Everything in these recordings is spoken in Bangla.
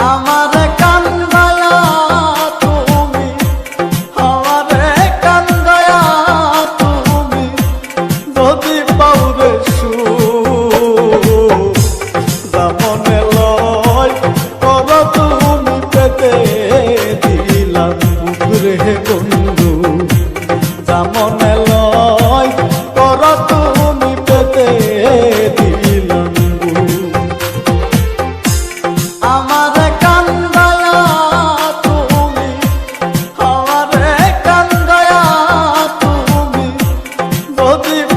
আমার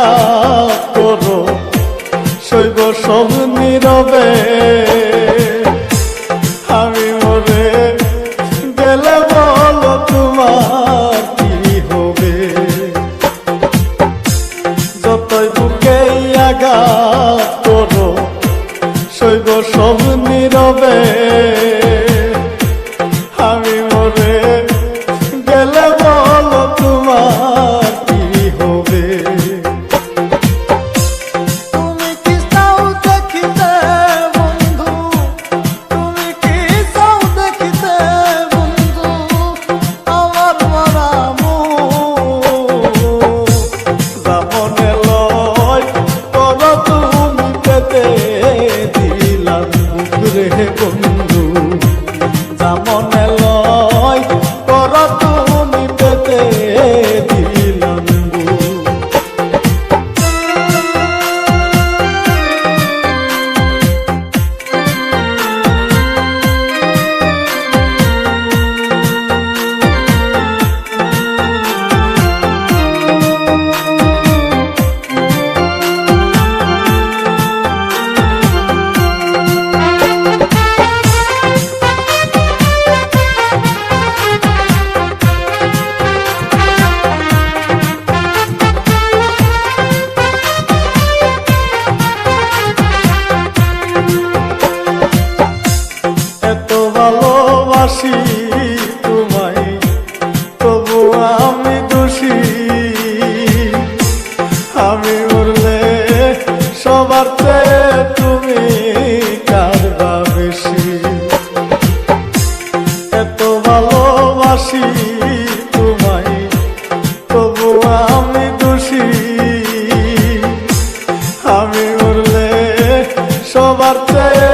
আগা করো শৈব সব নীরবে আমি মরে গেলে বলো তোমার কি হবে? যতই বুকে আগা করো শৈব সব নীরবে আমি মরে ভালোবাসি তোমায়, তবু আমি দোষী। আমি উড়লে সবার চেয়ে তুমি কারবা আমি দোষী। আমি উড়লে সবার চেয়ে